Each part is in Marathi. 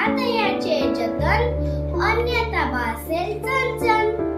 करा तयाचे जतन अन्यथा भासेल चंचल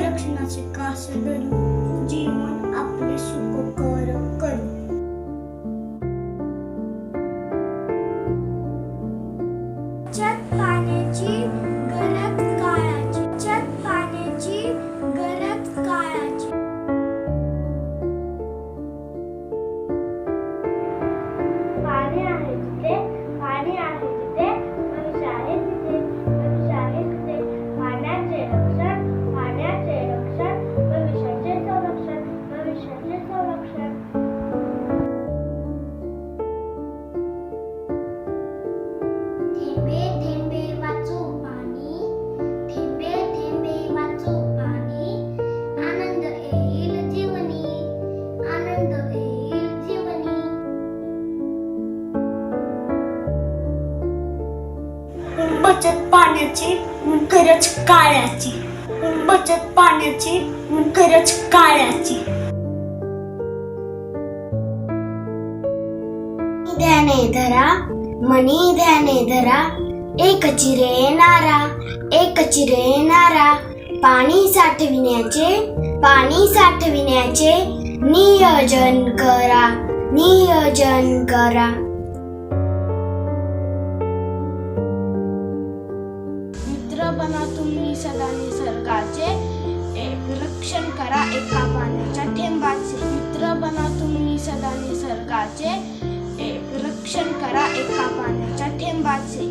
रक्षणाचे कास धरू जीवन आपले सुखकर करू. बचत पाण्याची गरज काळाची बचत पाण्याची गरज काळाची ध्याने धरा मनी ध्याने धरा एक चिरे नारा एक चिरे नारा. पाणी साठविण्याचे पाणी साठविण्याचे नियोजन करा नियोजन करा. बना तुम्ही सदा निसर्गाचे रक्षण करा एका पाण्याच्या थेंबाचे. मित्र बना तुम्ही सदा निसर्गाचे रक्षण करा एका पाण्याच्या थेंबाचे.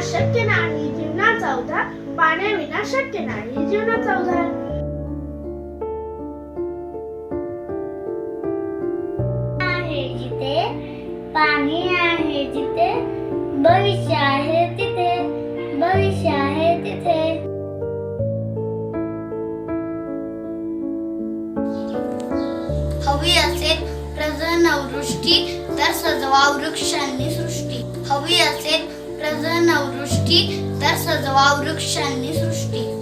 पाण्याविना शक्य नाही जीवनाचा उद्धार पाण्याविना शक्य नाही जीवनाचा उद्धार आहे जिथे पाणी आहे जिथे भविष्य आहे तिथे भविष्य आहे तिथे. हवी असेल प्रजनवृष्टी तर सजवा वृक्षांनी सृष्टी. हवी असेल प्रजनवृष्टी तर सजवा वृक्षांनी सृष्टी.